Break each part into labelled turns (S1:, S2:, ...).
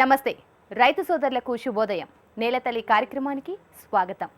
S1: నమస్తే. రైతు సోదరులకు శుభోదయం. నేలతల్లి కార్యక్రమానికి స్వాగతం.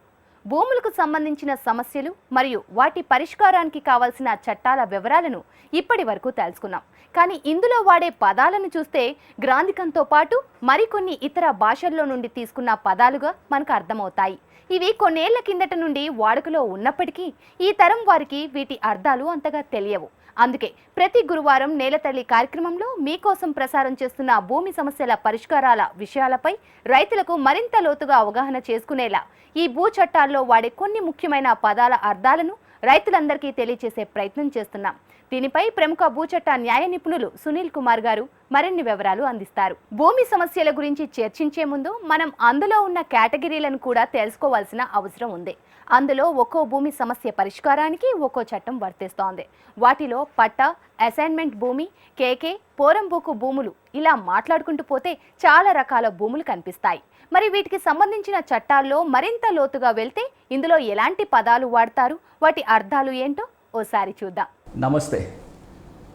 S1: భూములకు సంబంధించిన సమస్యలు మరియు వాటి పరిష్కారానికి కావాల్సిన చట్టాల వివరాలను ఇప్పటి వరకు తెలుసుకున్నాం. కానీ ఇందులో వాడే పదాలను చూస్తే గ్రాంధికంతో పాటు మరికొన్ని ఇతర భాషల్లో నుండి తీసుకున్న పదాలుగా మనకు అర్థమవుతాయి. ఇవి కొన్నేళ్ళ కిందట నుండి వాడుకలో ఉన్నప్పటికీ ఈ తరం వారికి వీటి అర్థాలు అంతగా తెలియవు. అందుకే ప్రతి గురువారం నేలతల్లి కార్యక్రమంలో మీకోసం ప్రసారం చేస్తున్న భూమి సమస్యల పరిష్కారాల విషయాలపై రైతులకు మరింత లోతుగా అవగాహన చేసుకునేలా ఈ భూ చట్టాల్లో వాడే కొన్ని ముఖ్యమైన పదాల అర్థాలను రైతులందరికీ తెలియజేసే ప్రయత్నం చేస్తున్నాం. దీనిపై ప్రముఖ భూచట్ట న్యాయ నిపుణులు సునీల్ కుమార్ గారు మరిన్ని వివరాలు అందిస్తారు. భూమి సమస్యల గురించి చర్చించే ముందు మనం అందులో ఉన్న కేటగిరీలను కూడా తెలుసుకోవాల్సిన అవసరం ఉంది. అందులో ఒక్కో భూమి సమస్య పరిష్కారానికి ఒక్కో చట్టం వర్తిస్తోంది. వాటిలో పట్టా అసైన్మెంట్ భూమి కేకే పోరంబోకు భూములు ఇలా మాట్లాడుకుంటూ పోతే చాలా రకాల భూములు కనిపిస్తాయి. మరి వీటికి సంబంధించిన చట్టాల్లో మరింత లోతుగా వెళ్తే ఇందులో ఎలాంటి పదాలు వాడతారు? వాటి అర్థాలు ఏంటో ఓసారి చూద్దాం.
S2: నమస్తే.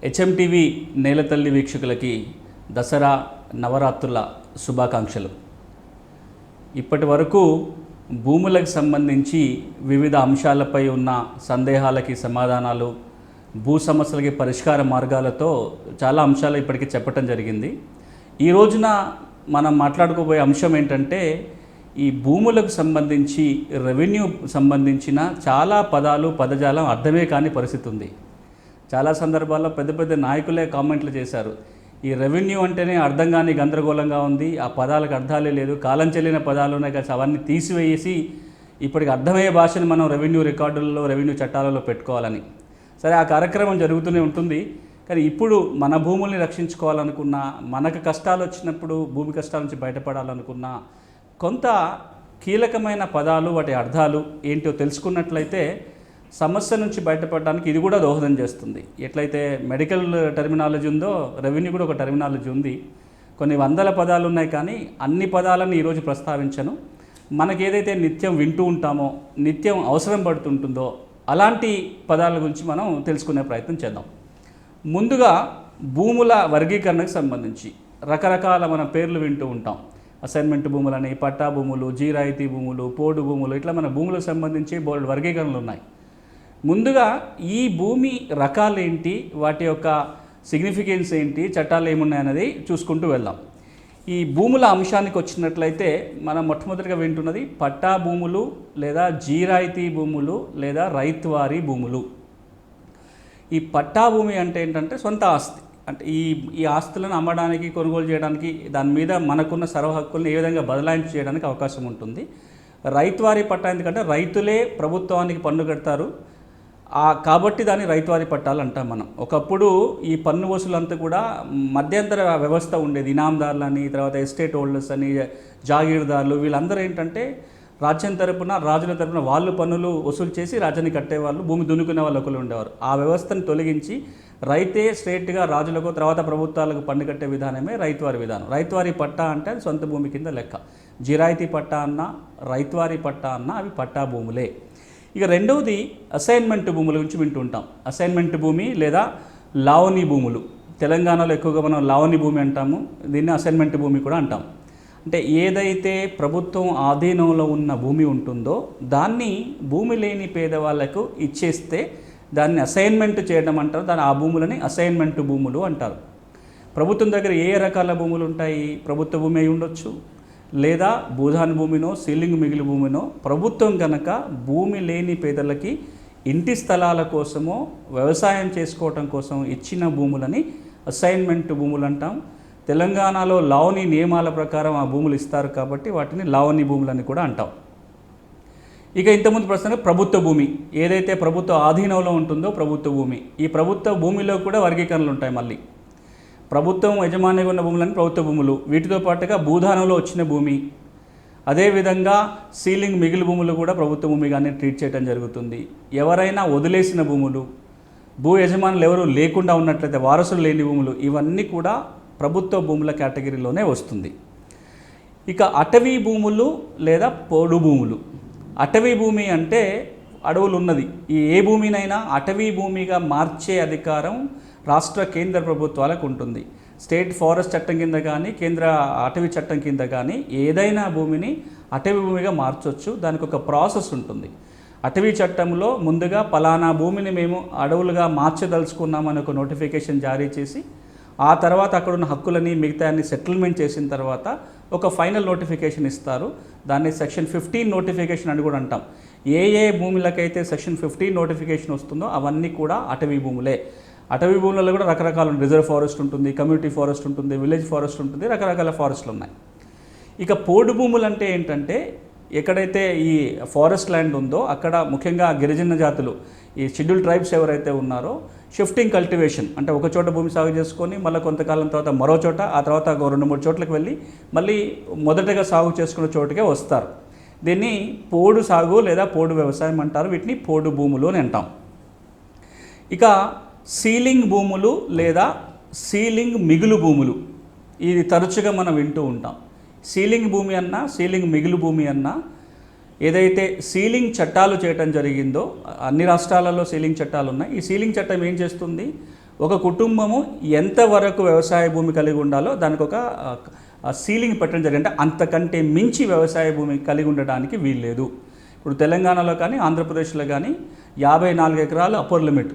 S2: హెచ్ఎంటీవీ నేలతల్లి వీక్షకులకి దసరా నవరాత్రుల శుభాకాంక్షలు. ఇప్పటి వరకు భూములకు సంబంధించి వివిధ అంశాలపై ఉన్న సందేహాలకి సమాధానాలు భూ సమస్యలకి పరిష్కార మార్గాలతో చాలా అంశాలు ఇప్పటికీ చెప్పటం జరిగింది. ఈ రోజున మనం మాట్లాడుకోబోయే అంశం ఏంటంటే ఈ భూములకు సంబంధించి రెవెన్యూ సంబంధించిన చాలా పదాలు పదజాలం అర్థమే కాని పరిస్థితి ఉంది. చాలా సందర్భాల్లో పెద్ద పెద్ద నాయకులే కామెంట్లు చేశారు. ఈ రెవెన్యూ అంటేనే అర్థం కాని గందరగోళంగా ఉంది. ఆ పదాలకు అర్థాలే లేదు. కాలం చెల్లిన పదాలు ఉన్నాయి కదా అవన్నీ తీసివేసి ఇప్పటికి అర్థమయ్యే భాషను మనం రెవెన్యూ రికార్డులలో రెవెన్యూ చట్టాలలో పెట్టుకోవాలని. సరే ఆ కార్యక్రమం జరుగుతూనే ఉంటుంది. కానీ ఇప్పుడు మన భూముల్ని రక్షించుకోవాలనుకున్నా మనకు కష్టాలు వచ్చినప్పుడు భూమి కష్టాల నుంచి బయటపడాలనుకున్నా కొంత కీలకమైన పదాలు వాటి అర్థాలు ఏంటో తెలుసుకున్నట్లయితే సమస్య నుంచి బయటపడడానికి ఇది కూడా దోహదం చేస్తుంది. ఎట్లయితే మెడికల్ టెర్మినాలజీ ఉందో రెవెన్యూ కూడా ఒక టెర్మినాలజీ ఉంది. కొన్ని వందల పదాలు ఉన్నాయి కానీ అన్ని పదాలను ఈరోజు ప్రస్తావించను. మనకి ఏదైతే నిత్యం వింటూ ఉంటామో నిత్యం అవసరం పడుతుంటుందో అలాంటి పదాల గురించి మనం తెలుసుకునే ప్రయత్నం చేద్దాం. ముందుగా భూముల వర్గీకరణకు సంబంధించి రకరకాల మన పేర్లు వింటూ ఉంటాం. అసైన్మెంట్ భూములని పట్టా భూములు జీరాయితీ భూములు పోడు భూములు ఇట్లా మన భూములకు సంబంధించి బోర్డు వర్గీకరణలు ఉన్నాయి. ముందుగా ఈ భూమి రకాలు ఏంటి వాటి యొక్క సిగ్నిఫికెన్స్ ఏంటి? చట్టాలు ఏమున్నాయన్నది చూసుకుంటూ వెళ్దాం. ఈ భూముల అంశానికి వచ్చినట్లయితే మనం మొట్టమొదటిగా వింటున్నది పట్టా భూములు లేదా జీరాయితీ భూములు లేదా రైతువారీ భూములు. ఈ పట్టా భూమి అంటే ఏంటంటే సొంత ఆస్తి. అంటే ఈ ఈ ఆస్తులను అమ్మడానికి కొనుగోలు చేయడానికి దాని మీద మనకున్న సర్వ హక్కులను ఏ విధంగా బదలాయింపు చేయడానికి అవకాశం ఉంటుంది. రైతువారీ పట్టా ఎందుకంటే రైతులే ప్రభుత్వానికి పన్ను కడతారు. కాబట్టి దాన్ని రైతువారి పట్టాలు అంటాం మనం. ఒకప్పుడు ఈ పన్ను వసూలంతా కూడా మధ్యంతర వ్యవస్థ ఉండేది. ఇనాందారులని తర్వాత ఎస్టేట్ హోల్డర్స్ అని జాగీర్దారులు వీళ్ళందరూ ఏంటంటే రాజ్యం తరపున రాజుల తరపున వాళ్ళు పన్నులు వసూలు చేసి రాజ్యాన్ని కట్టేవాళ్ళు భూమి దున్నుకునే వాళ్ళు ఒకరు ఉండేవారు. ఆ వ్యవస్థను తొలగించి రైతే స్ట్రేట్గా రాజులకు తర్వాత ప్రభుత్వాలకు పన్ను కట్టే విధానమే రైతువారి విధానం. రైతువారి పట్టా అంటే అది సొంత భూమి కింద లెక్క. జిరాయితీ పట్టా అన్న రైతువారి పట్టా అన్న అవి పట్టా భూములే. ఇక రెండవది అసైన్మెంట్ భూముల గురించి వింటుంటాం. అసైన్మెంట్ భూమి లేదా లావణి భూములు. తెలంగాణలో ఎక్కువగా మనం లావణి భూమి అంటాము. దీన్ని అసైన్మెంట్ భూమి కూడా అంటాం. అంటే ఏదైతే ప్రభుత్వం ఆధీనంలో ఉన్న భూమి ఉంటుందో దాన్ని భూమి లేని పేదవాళ్ళకు ఇచ్చేస్తే దాన్ని అసైన్మెంట్ చేయడం అంటారు. దాని ఆ భూములని అసైన్మెంట్ భూములు అంటారు. ప్రభుత్వం దగ్గర ఏ రకాల భూములు ఉంటాయి? ప్రభుత్వ భూమి అయి ఉండొచ్చు. లేదా భూధాని భూమినో సీలింగ్ మిగిలి భూమినో ప్రభుత్వం కనుక భూమి లేని పేదలకి ఇంటి స్థలాల కోసమో వ్యవసాయం చేసుకోవటం కోసం ఇచ్చిన భూములని అసైన్మెంట్ భూములు అంటాం. తెలంగాణలో లావణి నియమాల ప్రకారం ఆ భూములు ఇస్తారు కాబట్టి వాటిని లావణి భూములని కూడా అంటాం. ఇక ఇంతకుముందు ప్రశ్న ప్రభుత్వ భూమి. ఏదైతే ప్రభుత్వ ఆధీనంలో ఉంటుందో ప్రభుత్వ భూమి. ఈ ప్రభుత్వ భూమిలో కూడా వర్గీకరణలు ఉంటాయి మళ్ళీ. ప్రభుత్వం యజమానిగా ఉన్న భూములని ప్రభుత్వ భూములు. వీటితో పాటుగా భూదానంలో వచ్చిన భూమి. అదేవిధంగా సీలింగ్ మిగిలి భూములు కూడా ప్రభుత్వ భూమిగానే ట్రీట్ చేయడం జరుగుతుంది. ఎవరైనా వదిలేసిన భూములు భూ యజమానులు ఎవరు లేకుండా ఉన్నట్లయితే వారసులు లేని భూములు ఇవన్నీ కూడా ప్రభుత్వ భూముల కేటగిరీలోనే వస్తుంది. ఇక అటవీ భూములు లేదా పోడు భూములు. అటవీ భూమి అంటే అడవులు ఉన్నది ఈ ఏ భూమినైనా అటవీ భూమిగా మార్చే అధికారం రాష్ట్ర కేంద్ర ప్రభుత్వాలకు ఉంటుంది. స్టేట్ ఫారెస్ట్ చట్టం కింద కానీ కేంద్ర అటవీ చట్టం కింద కానీ ఏదైనా భూమిని అటవీ భూమిగా మార్చొచ్చు. దానికి ఒక ప్రాసెస్ ఉంటుంది. అటవీ చట్టంలో ముందుగా పలానా భూమిని మేము అడవులుగా మార్చదలుచుకున్నామని ఒక నోటిఫికేషన్ జారీ చేసి ఆ తర్వాత అక్కడ ఉన్న హక్కులని మిగతా అన్ని సెటిల్మెంట్ చేసిన తర్వాత ఒక ఫైనల్ నోటిఫికేషన్ ఇస్తారు. దాన్ని సెక్షన్ ఫిఫ్టీన్ నోటిఫికేషన్ అని కూడా అంటాం. ఏ ఏ భూములకైతే సెక్షన్ ఫిఫ్టీన్ నోటిఫికేషన్ వస్తుందో అవన్నీ కూడా అటవీ భూములే. అటవీ భూములలో కూడా రకరకాల రిజర్వ్ ఫారెస్ట్ ఉంటుంది కమ్యూనిటీ ఫారెస్ట్ ఉంటుంది విలేజ్ ఫారెస్ట్ ఉంటుంది రకరకాల ఫారెస్ట్లు ఉన్నాయి. ఇక పోడు భూములు అంటే ఏంటంటే ఎక్కడైతే ఈ ఫారెస్ట్ ల్యాండ్ ఉందో అక్కడ ముఖ్యంగా గిరిజన జాతులు ఈ షెడ్యూల్ ట్రైబ్స్ ఎవరైతే ఉన్నారో షిఫ్టింగ్ కల్టివేషన్ అంటే ఒక చోట భూమి సాగు చేసుకొని మళ్ళీ కొంతకాలం తర్వాత మరో చోట ఆ తర్వాత ఒక రెండు మూడు చోట్లకు వెళ్ళి మళ్ళీ మొదటగా సాగు చేసుకున్న చోటుకే వస్తారు. దీన్ని పోడు సాగు లేదా పోడు వ్యవసాయం అంటారు. వీటిని పోడు భూములు అని అంటాం. ఇక సీలింగ్ భూములు లేదా సీలింగ్ మిగులు భూములు. ఇది తరచుగా మనం వింటూ ఉంటాం. సీలింగ్ భూమి అన్నా సీలింగ్ మిగులు భూమి అన్నా ఏదైతే సీలింగ్ చట్టాలు చేయటం జరిగిందో అన్ని రాష్ట్రాలలో సీలింగ్ చట్టాలు ఉన్నాయి. ఈ సీలింగ్ చట్టం ఏం చేస్తుంది? ఒక కుటుంబము ఎంతవరకు వ్యవసాయ భూమి కలిగి ఉండాలో దానికి ఒక సీలింగ్ పెట్టడం జరిగింది. అంటే అంతకంటే మించి వ్యవసాయ భూమి కలిగి ఉండడానికి వీల్లేదు. ఇప్పుడు తెలంగాణలో కానీ ఆంధ్రప్రదేశ్లో కానీ యాభై నాలుగు ఎకరాలు అప్పర్ లిమిట్.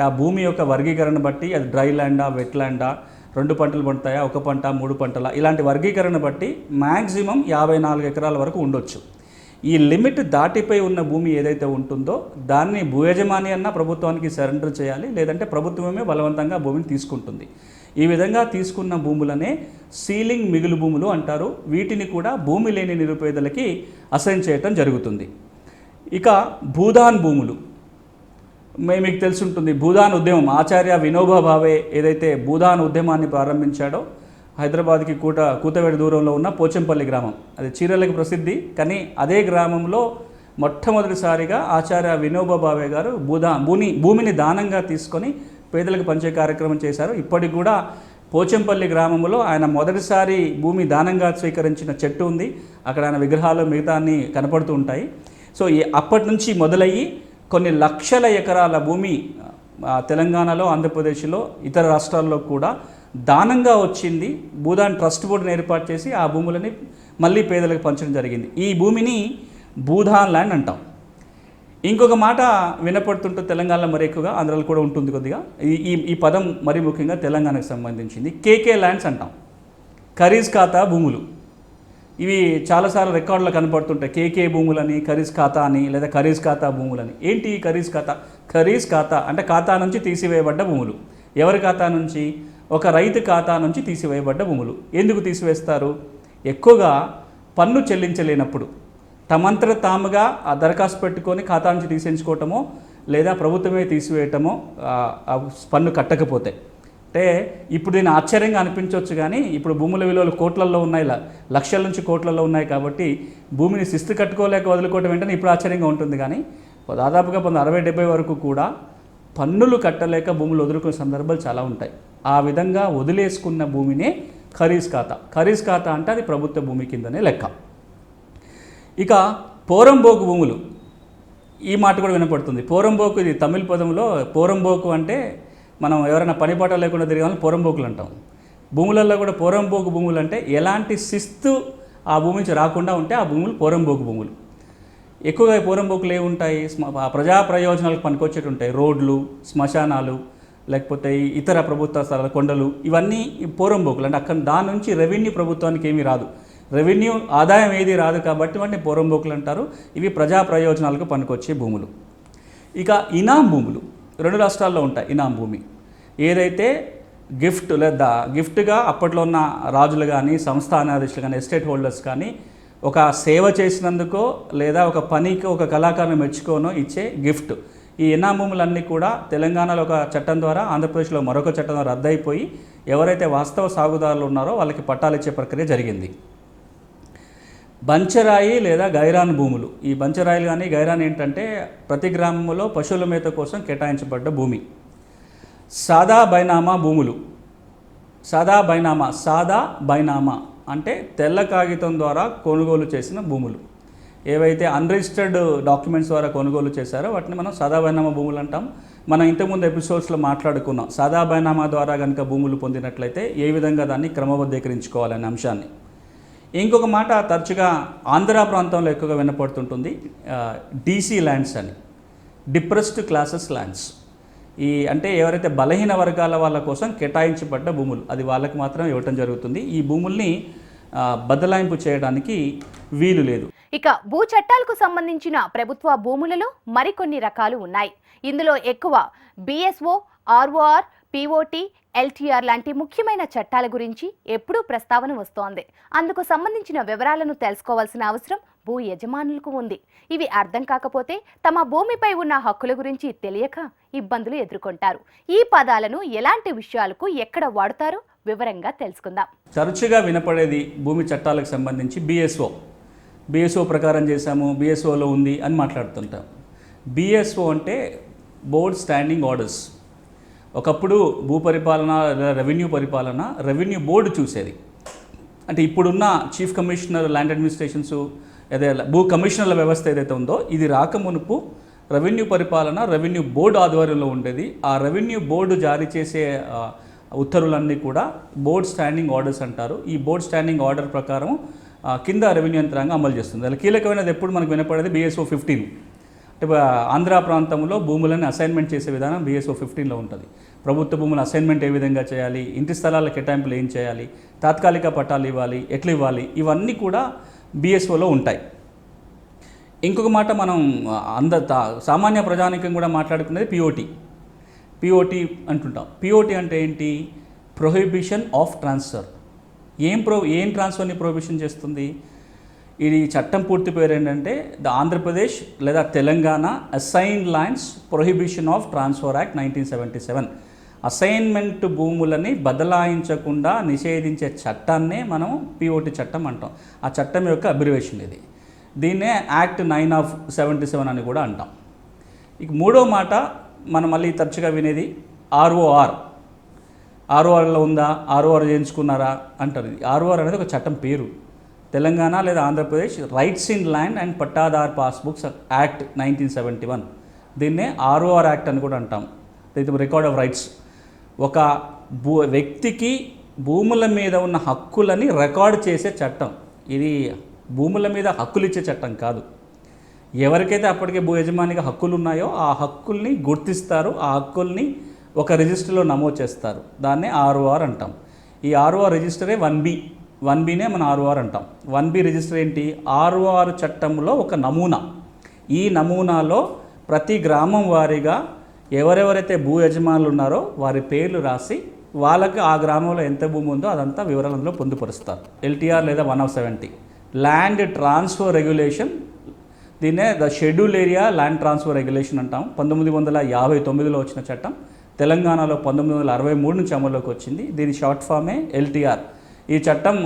S2: ఆ భూమి యొక్క వర్గీకరణ బట్టి అది డ్రై ల్యాండా వెట్ ల్యాండా రెండు పంటలు పండుతాయా ఒక పంట మూడు పంటల? ఇలాంటి వర్గీకరణ బట్టి మ్యాక్సిమం యాభై నాలుగు ఎకరాల వరకు ఉండొచ్చు. ఈ లిమిట్ దాటిపై ఉన్న భూమి ఏదైతే ఉంటుందో దాన్ని భూయజమాని అన్న ప్రభుత్వానికి సరెండర్ చేయాలి లేదంటే ప్రభుత్వమే బలవంతంగా భూమిని తీసుకుంటుంది. ఈ విధంగా తీసుకున్న భూములనే సీలింగ్ మిగులు భూములు అంటారు. వీటిని కూడా భూమి లేని నిరుపేదలకి అసైన్ చేయటం జరుగుతుంది. ఇక భూదాన్ భూములు. మీకు తెలుసుంటుంది. భూదాన్ ఉద్యమం ఆచార్య వినోబా భావే ఏదైతే భూదాన్ ఉద్యమాన్ని ప్రారంభించాడో హైదరాబాద్కి కూట కూతవేడి దూరంలో ఉన్న పోచంపల్లి గ్రామం. అది చీరలకు ప్రసిద్ధి కానీ అదే గ్రామంలో మొట్టమొదటిసారిగా ఆచార్య వినోబా భావే గారు భూదా భూమి భూమిని దానంగా తీసుకొని పేదలకు పంచే కార్యక్రమం చేశారు. ఇప్పటికి కూడా పోచంపల్లి గ్రామంలో ఆయన మొదటిసారి భూమి దానంగా స్వీకరించిన చెట్టు ఉంది. అక్కడ ఆయన విగ్రహాలు మిగతా అన్ని కనపడుతూ ఉంటాయి. సో ఈ అప్పటి నుంచి మొదలయ్యి కొన్ని లక్షల ఎకరాల భూమి తెలంగాణలో ఆంధ్రప్రదేశ్లో ఇతర రాష్ట్రాల్లో కూడా దానంగా వచ్చింది. భూదాన్ ట్రస్ట్ బోర్డుని ఏర్పాటు చేసి ఆ భూములని మళ్ళీ పేదలకు పంచడం జరిగింది. ఈ భూమిని భూదాన్ ల్యాండ్ అంటాం. ఇంకొక మాట వినపడుతుంటే తెలంగాణలో మరి ఎక్కువగా ఆంధ్రాలో కూడా ఉంటుంది కొద్దిగా. ఈ ఈ ఈ పదం మరి ముఖ్యంగా తెలంగాణకు సంబంధించింది. కేకే ల్యాండ్స్ అంటాం. ఖరీజ్ ఖాతా భూములు. ఇవి చాలాసార్లు రికార్డులు కనపడుతుంటాయి కేకే భూములని ఖరీజ్ ఖాతా అని లేదా ఖరీజ్ ఖాతా భూములని. ఏంటి ఈ ఖరీజ్ ఖాతా? ఖరీజ్ ఖాతా అంటే ఖాతా నుంచి తీసివేయబడ్డ భూములు. ఎవరి ఖాతా నుంచి? ఒక రైతు ఖాతా నుంచి తీసివేయబడ్డ భూములు. ఎందుకు తీసివేస్తారు? ఎక్కువగా పన్ను చెల్లించలేనప్పుడు. తమంతర తాముగా ఆ దరఖాస్తు పెట్టుకొని ఖాతా నుంచి తీసేయించుకోవటమో లేదా ప్రభుత్వమే తీసివేయటమో పన్ను కట్టకపోతే. అంటే ఇప్పుడు దీని ఆశ్చర్యంగా అనిపించవచ్చు కానీ ఇప్పుడు భూముల విలువలు కోట్లల్లో ఉన్నాయి ల- లక్షల నుంచి కోట్లలో ఉన్నాయి కాబట్టి భూమిని శిస్తు కట్టుకోలేక వదులుకోవటం వెంటనే ఇప్పుడు ఆశ్చర్యంగా ఉంటుంది కానీ దాదాపుగా పంతొమ్మిది అరవై డెబ్బై వరకు కూడా పన్నులు కట్టలేక భూములు వదులుకునే సందర్భాలు చాలా ఉంటాయి. ఆ విధంగా వదిలేసుకున్న భూమినే ఖరీజ్ ఖాతా. ఖరీజ్ ఖాతా అంటే అది ప్రభుత్వ భూమి కిందనే లెక్క. ఇక పోరంబోకు భూములు. ఈ మాట కూడా వినపడుతుంది. పోరంబోకు ఇది తమిళ పదంలో పోరంబోకు అంటే మనం ఎవరైనా పనిపాట లేకుండా తిరిగాలని పొరంబోకులు అంటాం. భూములలో కూడా పొరంబోకు భూములు అంటే ఎలాంటి శిస్తు ఆ భూమి నుంచి రాకుండా ఉంటే ఆ భూములు పొరంబోకు భూములు. ఎక్కువగా పూరంబోకులు ఏమి ఉంటాయి? ఆ ప్రజా ప్రయోజనాలకు పనికొచ్చేటి ఉంటాయి. రోడ్లు శ్మశానాలు లేకపోతే ఇతర ప్రభుత్వ స్థలాలు కొండలు ఇవన్నీ పూరంబోకులు. అంటే అక్కడ దాని నుంచి రెవెన్యూ ప్రభుత్వానికి ఏమీ రాదు. రెవెన్యూ ఆదాయం ఏది రాదు కాబట్టి వాటిని పూరంబోకులు అంటారు. ఇవి ప్రజా ప్రయోజనాలకు పనికొచ్చే భూములు. ఇక ఇనాం భూములు. రెండు రాష్ట్రాల్లో ఉంటాయి ఇనాం భూమి ఏదైతే గిఫ్ట్ లేదా గిఫ్ట్గా అప్పట్లో ఉన్న రాజులు కానీ సంస్థానాధీశులు కానీ ఎస్టేట్ హోల్డర్స్ కానీ ఒక సేవ చేసినందుకో లేదా ఒక పనికి ఒక కళాకారుని మెచ్చుకోనో ఇచ్చే గిఫ్ట్. ఈ ఇనాం భూములన్నీ కూడా తెలంగాణలో ఒక చట్టం ద్వారా ఆంధ్రప్రదేశ్లో మరొక చట్టం ద్వారా రద్దయిపోయి ఎవరైతే వాస్తవ సాగుదారులు ఉన్నారో వాళ్ళకి పట్టాలు ఇచ్చే ప్రక్రియ జరిగింది. బంచరాయి లేదా గైరాన్ భూములు. ఈ బంచరాయిలు కానీ గైరాన్ ఏంటంటే ప్రతి గ్రామంలో పశువుల మేత కోసం కేటాయించబడ్డ భూమి. సాదా బైనామా భూములు. సాదా బైనామా సాదా బైనామా అంటే తెల్ల కాగితం ద్వారా కొనుగోలు చేసిన భూములు. ఏవైతే అన్రిజిస్టర్డ్ డాక్యుమెంట్స్ ద్వారా కొనుగోలు చేశారో వాటిని మనం సాదా బైనామా భూములు అంటాం. మనం ఇంతకుముందు ఎపిసోడ్స్లో మాట్లాడుకున్నాం. సాదా బైనామా ద్వారా కనుక భూములు పొందినట్లయితే ఏ విధంగా దాన్ని క్రమబద్ధీకరించుకోవాలనే అంశాన్ని. ఇంకొక మాట తరచుగా ఆంధ్ర ప్రాంతంలో ఎక్కువగా వినపడుతుంటుంది డీసీ ల్యాండ్స్ అని. డిప్రెస్డ్ క్లాసెస్ ల్యాండ్స్ ఈ అంటే ఎవరైతే బలహీన వర్గాల వాళ్ళ కోసం కేటాయించబడ్డ భూములు అది వాళ్ళకి మాత్రం ఇవ్వటం జరుగుతుంది. ఈ భూముల్ని బదలాయింపు చేయడానికి వీలు లేదు.
S1: ఇక భూ చట్టాలకు సంబంధించిన ప్రభుత్వ భూములలో మరికొన్ని రకాలు ఉన్నాయి. ఇందులో ఎక్కువ బిఎస్ఓ ఆర్ఓఆర్ పిఓటి ఎల్టీఆర్ లాంటి ముఖ్యమైన చట్టాల గురించి ఎప్పుడూ ప్రస్తావన వస్తోంది. అందుకు సంబంధించిన వివరాలను తెలుసుకోవాల్సిన అవసరం భూ యజమానులకు ఉంది. ఇవి అర్థం కాకపోతే తమ భూమిపై ఉన్న హక్కుల గురించి తెలియక ఇబ్బందులు ఎదుర్కొంటారు. ఈ పదాలను ఎలాంటి విషయాలకు ఎక్కడ వాడతారు వివరంగా తెలుసుకుందాం.
S2: తరచుగా వినపడేది భూమి చట్టాలకు సంబంధించి బిఎస్ఓ బిఎస్ఓ ప్రకారం చేశాము బిఎస్ఓలో ఉంది అని మాట్లాడుతుంటాం. బిఎస్ఓ అంటే బోర్డ్ స్టాండింగ్ ఆర్డర్స్. ఒకప్పుడు భూ పరిపాలన లేదా రెవెన్యూ పరిపాలన రెవెన్యూ బోర్డు చూసేది. అంటే ఇప్పుడున్న చీఫ్ కమిషనర్ ల్యాండ్ అడ్మినిస్ట్రేషన్స్ అదే భూ కమిషనర్ల వ్యవస్థ ఏదైతే ఉందో ఇది రాకమునుపు రెవెన్యూ పరిపాలన రెవెన్యూ బోర్డు ఆధ్వర్యంలో ఉండేది. ఆ రెవెన్యూ బోర్డు జారీ చేసే ఉత్తర్వులన్నీ కూడా బోర్డ్ స్టాండింగ్ ఆర్డర్స్ అంటారు. ఈ బోర్డ్ స్టాండింగ్ ఆర్డర్ ప్రకారం కింద రెవెన్యూ యంత్రాంగం అమలు చేస్తుంది. అలా కీలకమైనది ఎప్పుడు మనకు వినపడేది బిఎస్ఓ ఫిఫ్టీన్. ఆంధ్ర ప్రాంతంలో భూములను అసైన్మెంట్ చేసే విధానం బిఎస్ఓ ఫిఫ్టీన్లో ఉంటుంది. ప్రభుత్వ భూముల అసైన్మెంట్ ఏ విధంగా చేయాలి? ఇంటి స్థలాల కేటాయింపులు ఏం చేయాలి? తాత్కాలిక పట్టాలు ఇవ్వాలి? ఎట్లా ఇవ్వాలి? ఇవన్నీ కూడా బిఎస్ఓలో ఉంటాయి. ఇంకొక మాట మనం అంద తా- సామాన్య ప్రజానికం కూడా మాట్లాడుకునేది పిఓటి పిఓటి అంటుంటాం. పిఓటి అంటే ఏంటి? ప్రొహిబిషన్ ఆఫ్ ట్రాన్స్ఫర్ ఏం ప్రో ఏం ట్రాన్స్ఫర్ని ప్రొహిబిషన్ చేస్తుంది? ఇది చట్టం పూర్తి పేరు ఏంటంటే ద ఆంధ్రప్రదేశ్ లేదా Telangana assign lands prohibition of transfer act nineteen seventy seven assignment భూములని బదలాయించకుండా నిషేధించే చట్టాన్నే మనం పిఓటి చట్టం అంటాం. ఆ చట్టం యొక్క అబ్రివేషన్ ఇది. దీన్నే act nine of seventy seven అని కూడా అంటాం. ఇక మూడో మాట మనం మళ్ళీ తరచుగా వినేది ఆర్ఓఆర్ ఆర్ఓఆర్లో ఉందా? ఆర్ఓఆర్ చేయించుకున్నారా? అంటారు. ఇది ఆర్ఓఆర్ అనేది ఒక చట్టం పేరు. తెలంగాణ లేదా Andhra Pradesh rights in land and pattadar passbooks act nineteen seventy one. దీన్నే ఆర్ఓఆర్ యాక్ట్ అని కూడా అంటాం. దీని రికార్డ్ ఆఫ్ రైట్స్. ఒక భూ వ్యక్తికి భూముల మీద ఉన్న హక్కులని రికార్డ్ చేసే చట్టం. ఇది భూముల మీద హక్కులు ఇచ్చే చట్టం కాదు. ఎవరికైతే అప్పటికే భూ యజమానికి హక్కులు ఉన్నాయో ఆ హక్కుల్ని గుర్తిస్తారు ఆ హక్కుల్ని ఒక రిజిస్టర్లో నమోదు చేస్తారు. దాన్నే ఆర్ఓఆర్ అంటాం. ఈ ఆర్ఓఆర్ రిజిస్టరే వన్ బి. వన్ బినే మన ఆర్ఓఆర్ అంటాం. వన్ బి రిజిస్టర్ ఏంటి? ఆర్ఓఆర్ చట్టంలో ఒక నమూనా. ఈ నమూనాలో ప్రతి గ్రామం వారీగా ఎవరెవరైతే భూ యజమానులు ఉన్నారో వారి పేర్లు రాసి వాళ్ళకి ఆ గ్రామంలో ఎంత భూమి ఉందో అదంతా వివరాలలో పొందుపరుస్తారు. ఎల్టీఆర్ లేదా one of seventy. Land transfer regulation దీన్నే the schedule area land transfer regulation అంటాం. పంతొమ్మిది వందల యాభై తొమ్మిదిలో వచ్చిన చట్టం. తెలంగాణలో పంతొమ్మిది వందల అరవై మూడు నుంచి అమల్లోకి వచ్చింది. దీని షార్ట్ ఫామే ఎల్టీఆర్. ఈ చట్టం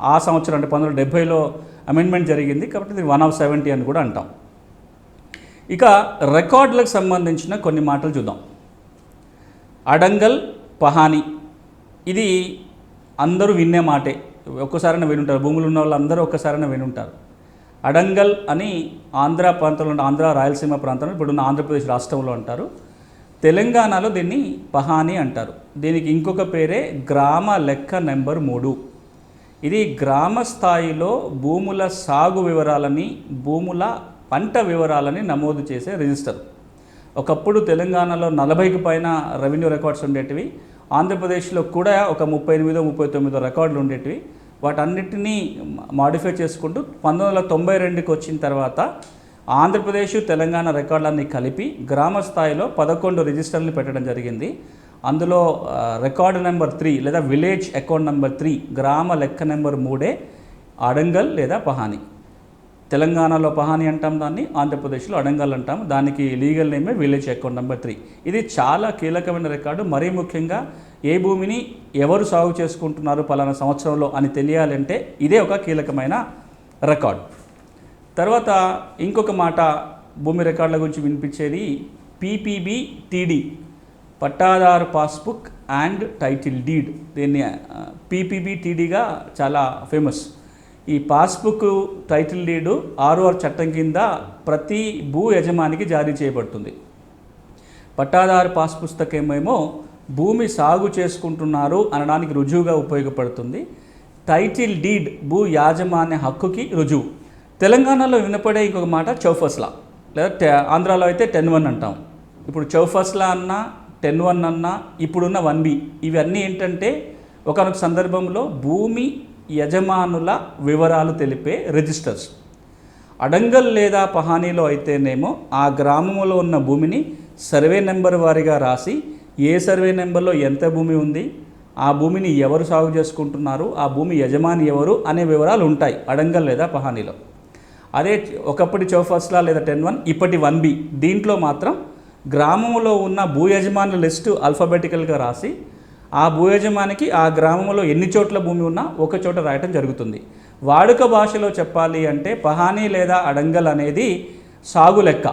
S2: ఆ, సంవత్సరం అంటే పంతొమ్మిది వందల డెబ్బైలో అమెండ్మెంట్ జరిగింది కాబట్టి ఇది వన్ ఆఫ్ సెవెంటీ అని కూడా అంటాం. ఇక రికార్డులకు సంబంధించిన కొన్ని మాటలు చూద్దాం. అడంగల్ పహాని ఇది అందరూ విన్నే మాటే. ఒక్కసారైనా వినుంటారు. భూములు ఉన్న వాళ్ళు అందరూ ఒక్కసారైనా వినుంటారు. అడంగల్ అని ఆంధ్ర ప్రాంతంలో ఆంధ్ర రాయలసీమ ప్రాంతంలో ఇప్పుడున్న ఆంధ్రప్రదేశ్ రాష్ట్రంలో అంటారు. తెలంగాణలో దీన్ని పహాని అంటారు. దీనికి ఇంకొక పేరే గ్రామ లెక్క నెంబర్ మూడు. ఇది గ్రామ స్థాయిలో భూముల సాగు వివరాలని భూముల పంట వివరాలని నమోదు చేసే రిజిస్టర్. ఒకప్పుడు తెలంగాణలో నలభైకి పైన రెవెన్యూ రికార్డ్స్ ఉండేటివి. ఆంధ్రప్రదేశ్లో కూడా ఒక ముప్పై ఎనిమిదో ముప్పై తొమ్మిదో రికార్డులు ఉండేటివి. వాటన్నిటినీ మాడిఫై చేసుకుంటూ పంతొమ్మిది వందల తొంభై రెండుకి వచ్చిన తర్వాత ఆంధ్రప్రదేశ్ తెలంగాణ రికార్డులన్నీ కలిపి గ్రామ స్థాయిలో పదకొండు రిజిస్టర్లు పెట్టడం జరిగింది. అందులో రికార్డు నెంబర్ త్రీ లేదా విలేజ్ అకౌంట్ నెంబర్ త్రీ గ్రామ లెక్క నెంబర్ మూడే అడంగల్ లేదా పహాని. తెలంగాణలో పహాని అంటాం దాన్ని ఆంధ్రప్రదేశ్లో అడంగల్ అంటాం. దానికి లీగల్ నేమే విలేజ్ అకౌంట్ నెంబర్ త్రీ. ఇది చాలా కీలకమైన రికార్డు. మరీ ముఖ్యంగా ఏ భూమిని ఎవరు సాగు చేసుకుంటున్నారు పలానా సంవత్సరంలో అని తెలియాలంటే ఇదే ఒక కీలకమైన రికార్డు. తర్వాత ఇంకొక మాట భూమి రికార్డుల గురించి వినిపించేది PPB TD pattadar passbook and title deed. దీన్ని పీపీబీ టీడీగా చాలా ఫేమస్. ఈ పాస్బుక్ టైటిల్ డీడు ఆర్ఓఆర్ చట్టం కింద ప్రతి భూ యజమానికి జారీ చేయబడుతుంది. పట్టాదారు పాస్ పుస్తకమేమో భూమి సాగు చేసుకుంటున్నారు అనడానికి రుజువుగా ఉపయోగపడుతుంది. టైటిల్ డీడ్ భూ యాజమాన్య హక్కుకి రుజువు. తెలంగాణలో వినపడే ఇంకొక మాట చౌఫస్లా. లేదా ఆంధ్రాలో అయితే టెన్ వన్ అంటాం. ఇప్పుడు చౌఫస్లా అన్నా టెన్ వన్ అన్నా ఇప్పుడున్న వన్ బి. ఇవన్నీ ఏంటంటే ఒకనొక సందర్భంలో భూమి యజమానుల వివరాలు తెలిపే రిజిస్టర్స్. అడంగల్ లేదా పహానీలో అయితేనేమో ఆ గ్రామంలో ఉన్న భూమిని సర్వే నెంబర్ వారిగా రాసి ఏ సర్వే నెంబర్లో ఎంత భూమి ఉంది ఆ భూమిని ఎవరు సాగు చేసుకుంటున్నారు ఆ భూమి యజమాని ఎవరు అనే వివరాలు ఉంటాయి అడంగల్ లేదా పహానీలో. అదే ఒకప్పటి చౌఫస్లా లేదా టెన్ వన్ ఇప్పటి వన్ బి. దీంట్లో మాత్రం గ్రామంలో ఉన్న భూ యజమానుల లిస్టు అల్ఫాబెటికల్గా రాసి ఆ భూ యజమానికి ఆ గ్రామంలో ఎన్ని చోట్ల భూమి ఉన్నా ఒక చోట రాయటం జరుగుతుంది. వాడుక భాషలో చెప్పాలి అంటే పహానీ లేదా అడంగల్ అనేది సాగు లెక్క.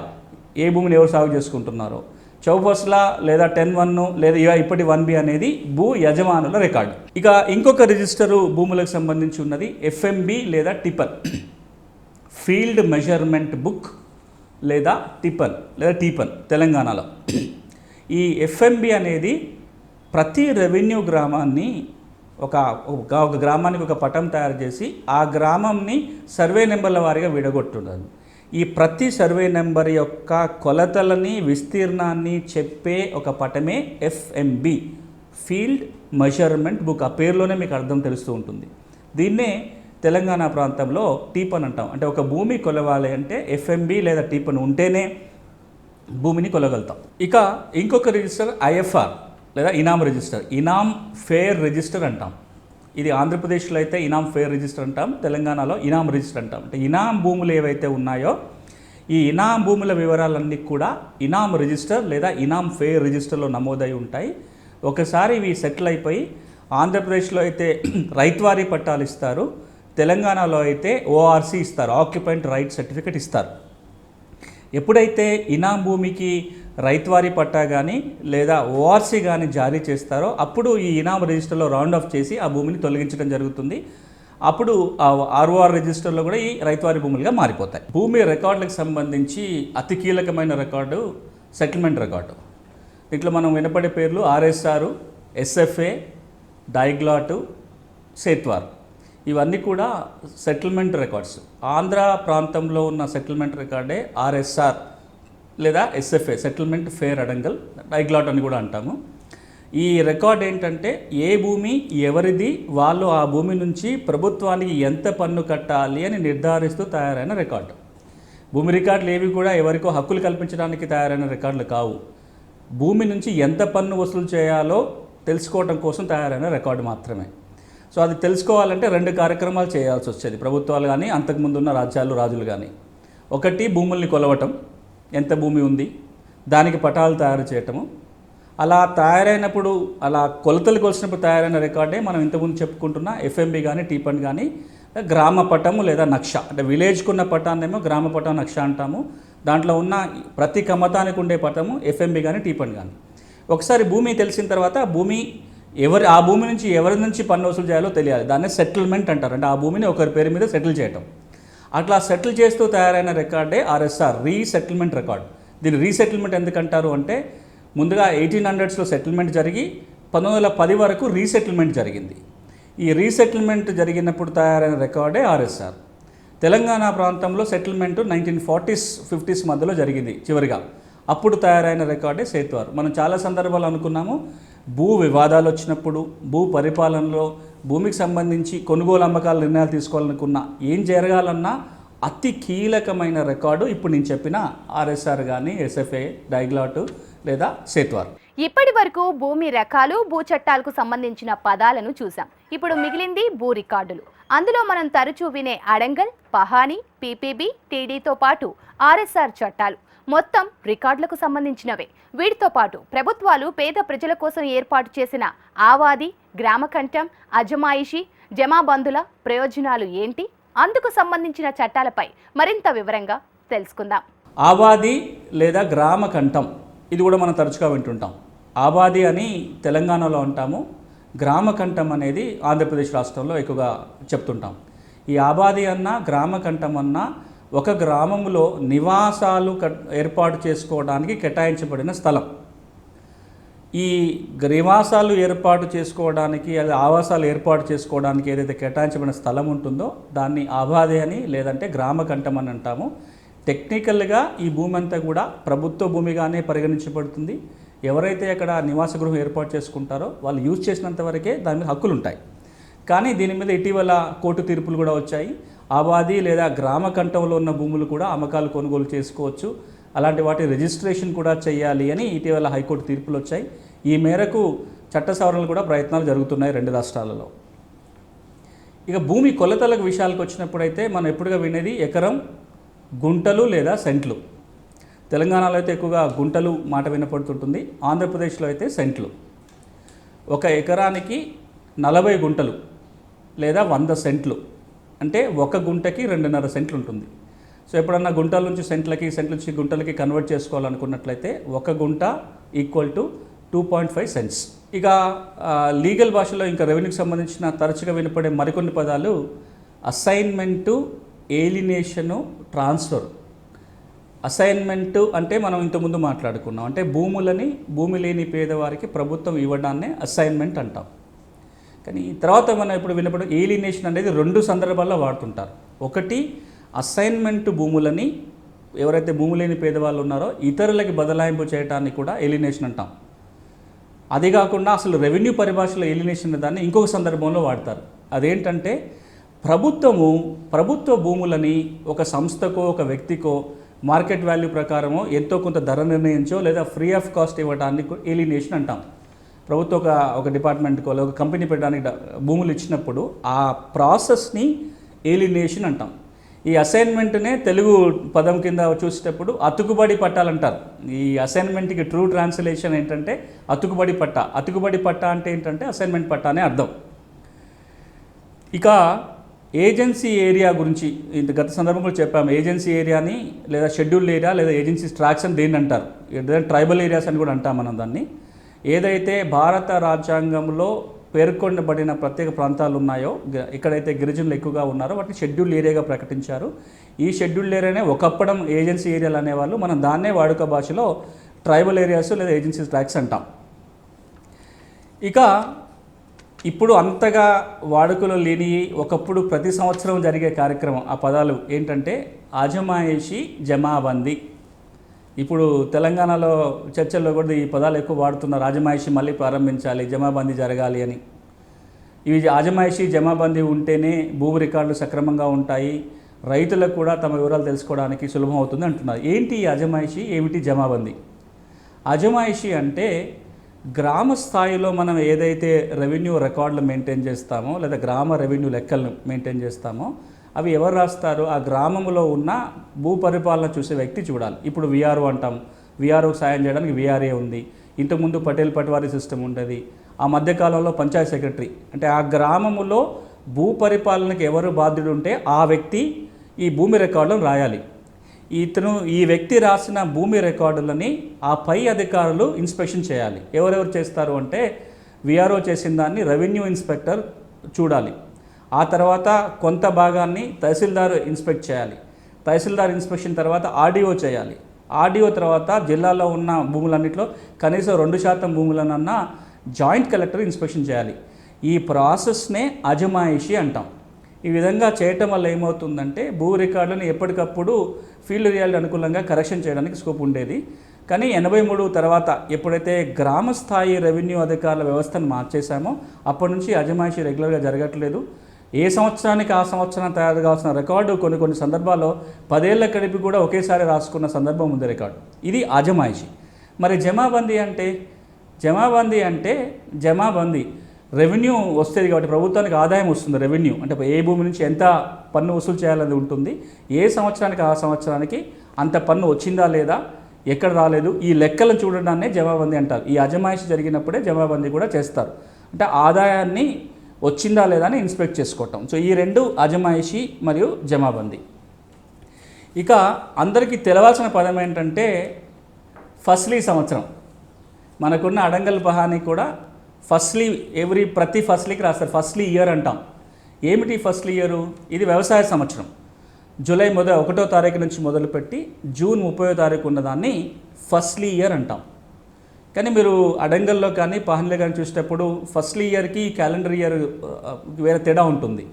S2: ఏ భూమిని ఎవరు సాగు చేసుకుంటున్నారో. చౌపస్లా లేదా టెన్ వన్ లేదా ఇప్పటి వన్ బి అనేది భూ యజమానుల రికార్డు. ఇక ఇంకొక రిజిస్టరు భూములకు సంబంధించి ఉన్నది ఎఫ్ఎంబి లేదా టిపర్ ఫీల్డ్ మెజర్మెంట్ బుక్ లేదా టిపన్ లేదా టీపన్ తెలంగాణలో. ఈ ఎఫ్ఎంబి అనేది ప్రతి రెవెన్యూ గ్రామాన్ని ఒక ఒక గ్రామానికి ఒక పటం తయారు చేసి ఆ గ్రామంని సర్వే నెంబర్ల వారిగా విడగొట్టున్నారు. ఈ ప్రతి సర్వే నెంబర్ యొక్క కొలతలని విస్తీర్ణాన్ని చెప్పే ఒక పటమే ఎఫ్ఎంబి ఫీల్డ్ మెజర్మెంట్ బుక్. ఆ పేరులోనే మీకు అర్థం తెలుస్తూ ఉంటుంది. దీన్నే తెలంగాణ ప్రాంతంలో టీపన్ అంటాం. అంటే ఒక భూమి కొలవాలి అంటే ఎఫ్ఎంబి లేదా టీపన్ ఉంటేనే భూమిని కొలగలుగుతాం. ఇక ఇంకొక రిజిస్టర్ ఐఎఫ్ఆర్ లేదా inam register. Inam fair register అంటాం. ఇది ఆంధ్రప్రదేశ్లో అయితే ఇనామ్ ఫేర్ రిజిస్టర్ అంటాం. తెలంగాణలో ఇనామ్ రిజిస్టర్ అంటాం. అంటే ఇనామ్ భూములు ఏవైతే ఉన్నాయో ఈ ఇనాం భూముల వివరాలన్నీ కూడా ఇనామ్ రిజిస్టర్ లేదా ఇనామ్ ఫేర్ రిజిస్టర్లో నమోదై ఉంటాయి. ఒకసారి ఇవి సెటిల్ అయిపోయి ఆంధ్రప్రదేశ్లో అయితే రైతువారీ పట్టాలు ఇస్తారు. తెలంగాణలో అయితే ఓఆర్సీ ఇస్తారు ఆక్యుపెంట్ రైట్ సర్టిఫికెట్ ఇస్తారు. ఎప్పుడైతే ఇనాం భూమికి రైతువారీ పట్టా కానీ లేదా ఓఆర్సీ కానీ జారీ చేస్తారో అప్పుడు ఈ ఇనాం రిజిస్టర్లో రౌండ్ ఆఫ్ చేసి ఆ భూమిని తొలగించడం జరుగుతుంది. అప్పుడు ఆ ఆర్ఓఆర్ రిజిస్టర్లో కూడా ఈ రైతువారి భూములుగా మారిపోతాయి. భూమి రికార్డులకు సంబంధించి అతి కీలకమైన రికార్డు సెటిల్మెంట్ రికార్డు. దీంట్లో మనం వినపడే పేర్లు ఆర్ఎస్ఆర్ ఎస్ఎఫ్ఏ డైగ్లాటు సేత్వార్. ఇవన్నీ కూడా సెటిల్మెంట్ రికార్డ్స్. ఆంధ్ర ప్రాంతంలో ఉన్న సెటిల్మెంట్ రికార్డే ఆర్ఎస్ఆర్ లేదా SFA settlement fair adangal diglot అని కూడా అంటాము. ఈ రికార్డ్ ఏంటంటే ఏ భూమి ఎవరిది వాళ్ళు ఆ భూమి నుంచి ప్రభుత్వానికి ఎంత పన్ను కట్టాలి అని నిర్ధారిస్తూ తయారైన రికార్డు. భూమి రికార్డులు ఏవి కూడా ఎవరికో హక్కులు కల్పించడానికి తయారైన రికార్డులు కావు. భూమి నుంచి ఎంత పన్ను వసూలు చేయాలో తెలుసుకోవడం కోసం తయారైన రికార్డు మాత్రమే. సో అది తెలుసుకోవాలంటే రెండు కార్యక్రమాలు చేయాల్సి వచ్చేది. ప్రభుత్వాలు కానీ అంతకుముందు ఉన్న రాజ్యాలు రాజులు కానీ ఒకటి భూముల్ని కొలవటం. ఎంత భూమి ఉంది? దానికి పటాలు తయారు చేయటము. అలా తయారైనప్పుడు అలా కొలతలు కొలిసినప్పుడు తయారైన రికార్డే మనం ఇంతకుముందు చెప్పుకుంటున్న ఎఫ్ఎంబి కానీ టీపన్ కానీ గ్రామ పటము లేదా నక్ష. అంటే విలేజ్కున్న పటాన్నేమో గ్రామ పటం నక్ష అంటాము. దాంట్లో ఉన్న ప్రతి కమతానికి ఉండే పటము ఎఫ్ఎంబి కానీ టీపన్ కానీ ఒకసారి భూమి తెలిసిన తర్వాత భూమి ఎవరి ఆ భూమి నుంచి ఎవరి నుంచి పన్ను వసూలు చేయాలో తెలియాలి. దాన్ని సెటిల్మెంట్ అంటారు. అంటే ఆ భూమిని ఒకరి పేరు మీద సెటిల్ చేయటం. అట్లా సెటిల్ చేస్తూ తయారైన రికార్డే ఆర్ఎస్ఆర్ రీసెటిల్మెంట్ రికార్డ్ దీన్ని రీసెటిల్మెంట్ ఎందుకంటారు అంటే ముందుగా ఎయిటీన్ హండ్రెడ్స్లో సెటిల్మెంట్ జరిగి పంతొమ్మిది వందల పది వరకు రీసెటిల్మెంట్ జరిగింది. ఈ రీసెటిల్మెంట్ జరిగినప్పుడు తయారైన రికార్డే ఆర్ఎస్ఆర్. తెలంగాణ ప్రాంతంలో సెటిల్మెంట్ నైన్టీన్ ఫార్టీస్ ఫిఫ్టీస్ మధ్యలో జరిగింది చివరిగా. అప్పుడు తయారైన రికార్డే సేత్వార్. మనం చాలా సందర్భాలు అనుకున్నాము. భూ వివాదాలు వచ్చినప్పుడు భూ పరిపాలనలో భూమికి సంబంధించి కొనుగోలు అమ్మకాల నిర్ణయాలు తీసుకోవాలనుకున్నా ఏం జరగాలన్నా అతి కీలకమైన రికార్డు ఇప్పుడు నేను చెప్పిన ఆర్ఎస్ఆర్ కానీ ఎస్ఎఫ్ఏ డైగ్లాటు లేదా సేత్వార్.
S1: ఇప్పటి వరకు భూమి రకాలు భూ చట్టాలకు సంబంధించిన పదాలను చూసాం. ఇప్పుడు మిగిలింది భూ రికార్డులు. అందులో మనం తరచూ వినే అడంగల్ పహాని పీపీబీ టీడీతో పాటు ఆర్ఎస్ఆర్ చట్టాలు. మొత్తం రికార్డులకు సంబంధించినవే. వీటితో పాటు ప్రభుత్వాలు పేద ప్రజల కోసం ఏర్పాటు చేసిన ఆవాది గ్రామకంఠం అజమాయిషి జమాబంధుల ప్రయోజనాలు ఏంటి? అందుకు సంబంధించిన చట్టాలపై మరింత వివరంగా తెలుసుకుందాం.
S2: ఆవాది లేదా గ్రామ కంఠం ఇది కూడా మనం తరచుగా వింటుంటాం. ఆవాది అని తెలంగాణలో అంటాము గ్రామ కంఠం అనేది ఆంధ్రప్రదేశ్ రాష్ట్రంలో ఎక్కువగా చెప్తుంటాం. ఈ ఆబాది అన్న గ్రామ కంఠం అన్నా ఒక గ్రామంలో నివాసాలు కట్- ఏర్పాటు చేసుకోవడానికి కేటాయించబడిన స్థలం. ఈ నివాసాలు ఏర్పాటు చేసుకోవడానికి అది ఆవాసాలు ఏర్పాటు చేసుకోవడానికి ఏదైతే కేటాయించబడిన స్థలం ఉంటుందో దాన్ని ఆబాదే అని లేదంటే గ్రామ కంఠం అని అంటాము. టెక్నికల్గా ఈ భూమి అంతా కూడా ప్రభుత్వ భూమిగానే పరిగణించబడుతుంది. ఎవరైతే అక్కడ నివాస గృహం ఏర్పాటు చేసుకుంటారో వాళ్ళు యూజ్ చేసినంత వరకే దాని మీద హక్కులు ఉంటాయి కానీ దీని మీద ఇటీవల కోర్టు తీర్పులు కూడా వచ్చాయి. ఆబాది లేదా గ్రామ కంఠంలో ఉన్న భూములు కూడా అమ్మకాలు కొనుగోలు చేసుకోవచ్చు. అలాంటి వాటి రిజిస్ట్రేషన్ కూడా చేయాలి అని ఇటీవల హైకోర్టు తీర్పులు వచ్చాయి. ఈ మేరకు చట్ట సవరణలు కూడా ప్రయత్నాలు జరుగుతున్నాయి రెండు రాష్ట్రాలలో. ఇక భూమి కొలతలకు విషయాలకు వచ్చినప్పుడైతే మనం ఎప్పుడుగా వినేది? ఎకరం గుంటలు లేదా సెంట్లు? తెలంగాణలో అయితే ఎక్కువగా గుంటలు మాట వినపడుతుంటుంది. ఆంధ్రప్రదేశ్లో అయితే సెంట్లు. ఒక ఎకరానికి నలభై గుంటలు లేదా వంద సెంట్లు. అంటే ఒక గుంటకి రెండున్నర సెంట్లు ఉంటుంది. సో ఎప్పుడన్నా గుంటల నుంచి సెంట్లకి సెంట్ల నుంచి గుంటలకి కన్వర్ట్ చేసుకోవాలనుకున్నట్లయితే ఒక గుంట equal to two point five cents. ఇక లీగల్ భాషలో ఇంకా రెవెన్యూకి సంబంధించిన తరచుగా వినపడే మరికొన్ని పదాలు అసైన్మెంటు ఏలినేషను ట్రాన్స్ఫర్. అసైన్మెంట్ అంటే మనం ఇంతకుముందు మాట్లాడుకున్నాం. అంటే భూములని భూమి లేని పేదవారికి ప్రభుత్వం ఇవ్వడాన్నే అసైన్మెంట్ అంటాం. కానీ తర్వాత మనం ఇప్పుడు విన్నప్పుడు ఏలినేషన్ అనేది రెండు సందర్భాల్లో వాడుతుంటారు. ఒకటి అసైన్మెంట్ భూములని ఎవరైతే భూమి లేని పేదవాళ్ళు ఉన్నారో ఇతరులకి బదలాయింపు చేయడానికి కూడా ఎలినేషన్ అంటాం. అది కాకుండా అసలు రెవెన్యూ పరిభాషలో ఎలినేషన్ దాన్ని ఇంకొక సందర్భంలో వాడతారు. అదేంటంటే ప్రభుత్వము ప్రభుత్వ భూములని ఒక సంస్థకో ఒక వ్యక్తికో మార్కెట్ వాల్యూ ప్రకారమో ఎంతో కొంత ధర నిర్ణయించో లేదా ఫ్రీ ఆఫ్ కాస్ట్ ఇవ్వడానికి ఎలినేషన్ అంటాం. ప్రభుత్వం ఒక ఒక డిపార్ట్మెంట్కో లేదా ఒక కంపెనీ పెట్టడానికి భూములు ఇచ్చినప్పుడు ఆ ప్రాసెస్ని ఏలినేషన్ అంటాం. ఈ అసైన్మెంట్నే తెలుగు పదం కింద చూసేటప్పుడు అతుకుబడి పట్టాలంటారు. ఈ అసైన్మెంట్కి ట్రూ ట్రాన్స్లేషన్ ఏంటంటే అతుకుబడి పట్ట. అతుకుబడి పట్ట అంటే ఏంటంటే అసైన్మెంట్ పట్ట అనే అర్థం. ఇక ఏజెన్సీ ఏరియా గురించి ఇంత గత సందర్భంలో చెప్పాము ఏజెన్సీ ఏరియాని లేదా షెడ్యూల్డ్ ఏరియా లేదా ఏజెన్సీ స్ట్రాక్స్ అని దేన్ని అంటారు ట్రైబల్ ఏరియాస్ అని కూడా అంటాం మనం దాన్ని. ఏదైతే భారత రాజ్యాంగంలో పేర్కొనబడిన ప్రత్యేక ప్రాంతాలు ఉన్నాయో ఇక్కడైతే ఎక్కడైతే గిరిజనులు ఎక్కువగా ఉన్నారో వాటిని షెడ్యూల్ ఏరియాగా ప్రకటించారు. ఈ షెడ్యూల్ ఏరియానే ఒకప్పడం ఏజెన్సీ ఏరియాలు అనేవాళ్ళు మనం దాన్నే వాడుక భాషలో ట్రైబల్ ఏరియాస్ లేదా ఏజెన్సీ ట్రాక్స్ అంటాం. ఇక ఇప్పుడు అంతగా వాడుకలో లేని ఒకప్పుడు ప్రతి సంవత్సరం జరిగే కార్యక్రమం ఆ పదాలు ఏంటంటే అజమాయిషి జమాబందీ. ఇప్పుడు తెలంగాణలో చర్చల్లో కూడా ఈ పదాలు ఎక్కువ వాడుతున్నారు ఆజమాయిషి మళ్ళీ ప్రారంభించాలి జమాబందీ జరగాలి అని. ఇవి ఆజమాయిషి జమాబందీ ఉంటేనే భూ రికార్డులు సక్రమంగా ఉంటాయి. రైతులకు కూడా తమ వివరాలు తెలుసుకోవడానికి సులభం అవుతుంది అంటున్నారు. ఏంటి అజమాయిషి? ఏమిటి జమాబందీ? అజమాయిషి అంటే గ్రామ స్థాయిలో మనం ఏదైతే రెవెన్యూ రికార్డులు మెయింటైన్ చేస్తామో లేదా గ్రామ రెవెన్యూ లెక్కలను మెయింటైన్ చేస్తామో అవి ఎవరు రాస్తారు ఆ గ్రామంలో ఉన్న భూ పరిపాలన చూసే వ్యక్తి చూడాలి. ఇప్పుడు విఆర్ఓ అంటాం. విఆర్ఓ సాయం చేయడానికి విఆర్ఏ ఉంది. ఇంతకుముందు పటేల్ పట్వారీ సిస్టమ్ ఉండేది. ఆ మధ్యకాలంలో పంచాయత్ సెక్రటరీ. అంటే ఆ గ్రామములో భూ పరిపాలనకి ఎవరు బాధ్యుడు ఉంటే ఆ వ్యక్తి ఈ భూమి రికార్డులను రాయాలి. ఇతను ఈ వ్యక్తి రాసిన భూమి రికార్డులని ఆ పై అధికారులు ఇన్స్పెక్షన్ చేయాలి. ఎవరెవరు చేస్తారు అంటే విఆర్ఓ చేసిన దాన్ని రెవెన్యూ ఇన్స్పెక్టర్ చూడాలి. ఆ తర్వాత కొంత భాగాన్ని తహసీల్దార్ ఇన్స్పెక్ట్ చేయాలి. తహసీల్దార్ ఇన్స్పెక్షన్ తర్వాత ఆర్డీఓ చేయాలి. ఆర్డీఓ తర్వాత జిల్లాలో ఉన్న భూములన్నింటిలో కనీసం రెండు శాతం భూములనన్నా జాయింట్ కలెక్టర్ ఇన్స్పెక్షన్ చేయాలి. ఈ ప్రాసెస్నే అజమాయిషి అంటాం. ఈ విధంగా చేయటం వల్ల ఏమవుతుందంటే భూ రికార్డులను ఎప్పటికప్పుడు ఫీల్డ్ రియాలిటీ అనుకూలంగా కరెక్షన్ చేయడానికి స్కోప్ ఉండేది. కానీ ఎనభై మూడు తర్వాత ఎప్పుడైతే గ్రామ స్థాయి రెవెన్యూ అధికారుల వ్యవస్థను మార్చేశామో అప్పటి నుంచి అజమాయిషి రెగ్యులర్గా జరగట్లేదు. ఏ సంవత్సరానికి ఆ సంవత్సరం తయారు కావాల్సిన రికార్డు కొన్ని కొన్ని సందర్భాల్లో పదేళ్ళ కడిపి కూడా ఒకేసారి రాసుకున్న సందర్భం ఉంది రికార్డు. ఇది అజమాయిషి. మరి జమాబందీ అంటే? జమాబందీ అంటే జమాబందీ రెవెన్యూ వస్తుంది కాబట్టి ప్రభుత్వానికి ఆదాయం వస్తుంది రెవెన్యూ. అంటే ఏ భూమి నుంచి ఎంత పన్ను వసూలు చేయాలనేది ఉంటుంది. ఏ సంవత్సరానికి ఆ సంవత్సరానికి అంత పన్ను వచ్చిందా లేదా ఎక్కడ రాలేదు ఈ లెక్కలను చూడడాన్నే జమాబందీ అంటారు. ఈ అజమాయిషి జరిగినప్పుడే జమాబందీ కూడా చేస్తారు. అంటే ఆదాయాన్ని వచ్చిందా లేదా అని ఇన్స్పెక్ట్ చేసుకోవటం. సో ఈ రెండు అజమాయిషి మరియు జమాబందీ. ఇక అందరికీ తెలవాల్సిన పదం ఏంటంటే ఫస్లీ సంవత్సరం. మనకున్న అడంగల్ పహాని కూడా ఫస్ట్లీ ఎవ్రీ ప్రతి ఫస్ట్లీకి రాస్తారు. ఫస్ట్లీ ఇయర్ అంటాం. ఏమిటి ఫస్ట్లీ ఇయరు? ఇది వ్యవసాయ సంవత్సరం. జూలై మొదటి ఒకటో తారీఖు నుంచి మొదలుపెట్టి జూన్ ముప్పై తారీఖు ఉన్నదాన్ని ఫస్ట్లీ ఇయర్ అంటాం. కానీ మీరు అడంగల్లో కానీ పహన్లో కానీ చూసేటప్పుడు ఫస్ట్ ఇయర్కి క్యాలెండర్ ఇయర్ వేరే తేడా ఉంటుంది.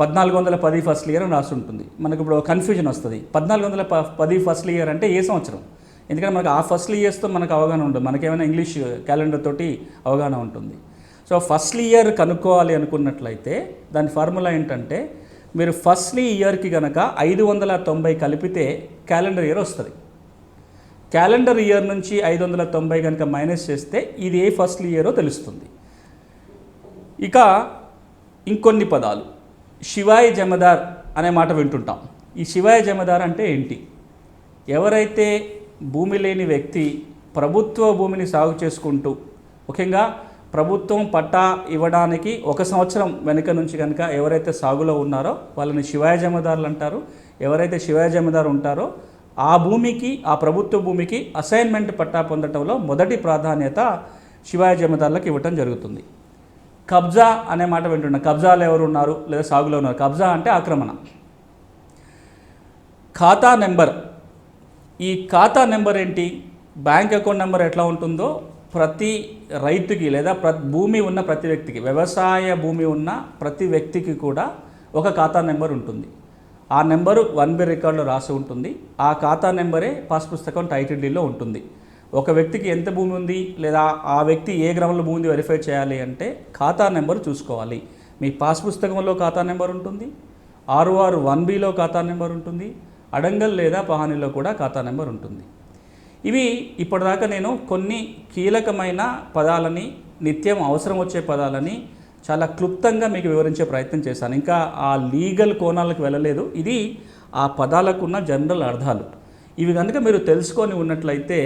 S2: పద్నాలుగు వందల పది ఫస్ట్ ఇయర్ అని రాసి ఉంటుంది. మనకు ఇప్పుడు కన్ఫ్యూజన్ వస్తుంది. పద్నాలుగు వందల ప- పది ఫస్ట్ ఇయర్ అంటే ఏ సంవత్సరం? ఎందుకంటే మనకు ఆ ఫస్ట్ ఇయర్స్తో మనకు అవగాహన ఉండదు. మనకేమైనా ఇంగ్లీష్ క్యాలెండర్ తోటి అవగాహన ఉంటుంది. సో ఫస్ట్ ఇయర్ కనుక్కోవాలి అనుకున్నట్లయితే దాని ఫార్ములా ఏంటంటే మీరు ఫస్ట్ ఇయర్కి కనుక ఐదు వందల తొంభై కలిపితే క్యాలెండర్ ఇయర్ వస్తుంది. క్యాలెండర్ ఇయర్ నుంచి ఐదు వందల తొంభై కనుక మైనస్ చేస్తే ఇది ఏ ఫస్ట్ ఇయరో తెలుస్తుంది. ఇక ఇంకొన్ని పదాలు. శివాయ్ జమదార్ అనే మాట వింటుంటాం. ఈ శివాయ్ జమదార్ అంటే ఏంటి? ఎవరైతే భూమి లేని వ్యక్తి ప్రభుత్వ భూమిని సాగు చేసుకుంటూ ముఖ్యంగా ప్రభుత్వం పట్టా ఇవ్వడానికి ఒక సంవత్సరం వెనుక నుంచి కనుక ఎవరైతే సాగులో ఉన్నారో వాళ్ళని శివాయ జమదారులు అంటారు. ఎవరైతే శివాయ జమదారు ఉంటారో ఆ భూమికి ఆ ప్రభుత్వ భూమికి అసైన్మెంట్ పట్టా పొందటంలో మొదటి ప్రాధాన్యత శివాయ జమదార్లకు ఇవ్వటం జరుగుతుంది. కబ్జా అనే మాట వింటున్నాం కబ్జాలు ఎవరు ఉన్నారు లేదా సాగులో ఉన్నారు? కబ్జా అంటే ఆక్రమణ. ఖాతా నెంబర్. ఈ ఖాతా నెంబర్ ఏంటి? బ్యాంక్ అకౌంట్ నెంబర్ ఎట్లా ఉంటుందో ప్రతి రైతుకి లేదా ప్ర భూమి ఉన్న ప్రతి వ్యక్తికి వ్యవసాయ భూమి ఉన్న ప్రతి వ్యక్తికి కూడా ఒక ఖాతా నెంబర్ ఉంటుంది. ఆ నెంబరు వన్ బి రికార్డులో రాసి ఉంటుంది. ఆ ఖాతా నెంబరే పాస్ పుస్తకం టైటిల్ డీల్లో ఉంటుంది. ఒక వ్యక్తికి ఎంత భూమి ఉంది లేదా ఆ వ్యక్తి ఏ గ్రామంలో భూమి ఉంది వెరిఫై చేయాలి అంటే ఖాతా నెంబర్ చూసుకోవాలి. మీ పాస్ పుస్తకంలో ఖాతా నెంబర్ ఉంటుంది. ఆరు ఆరు వన్ బిలో ఖాతా నెంబర్ ఉంటుంది. అడంగల్ లేదా పహానీలో కూడా ఖాతా నెంబర్ ఉంటుంది. ఇవి ఇప్పటిదాకా నేను కొన్ని కీలకమైన పదాలని నిత్యం అవసరం వచ్చే పదాలని చాలా క్లుప్తంగా మీకు వివరించే ప్రయత్నం చేశాను. ఇంకా ఆ లీగల్ కోణాలకు వెళ్ళలేదు. ఇది ఆ పదాలకు ఉన్న జనరల్ అర్థాలు. ఇవి కనుక మీరు తెలుసుకొని ఉన్నట్లయితే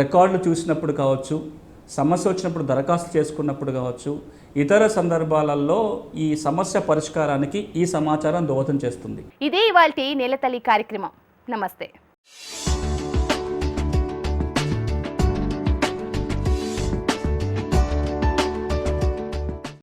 S2: రికార్డులు చూసినప్పుడు కావచ్చు సమస్య వచ్చినప్పుడు దరఖాస్తు చేసుకున్నప్పుడు కావచ్చు ఇతర సందర్భాలలో ఈ సమస్య పరిష్కారానికి ఈ సమాచారం దోహదం చేస్తుంది.
S1: ఇదే ఇవాళ నెలతల్లి కార్యక్రమం. నమస్తే.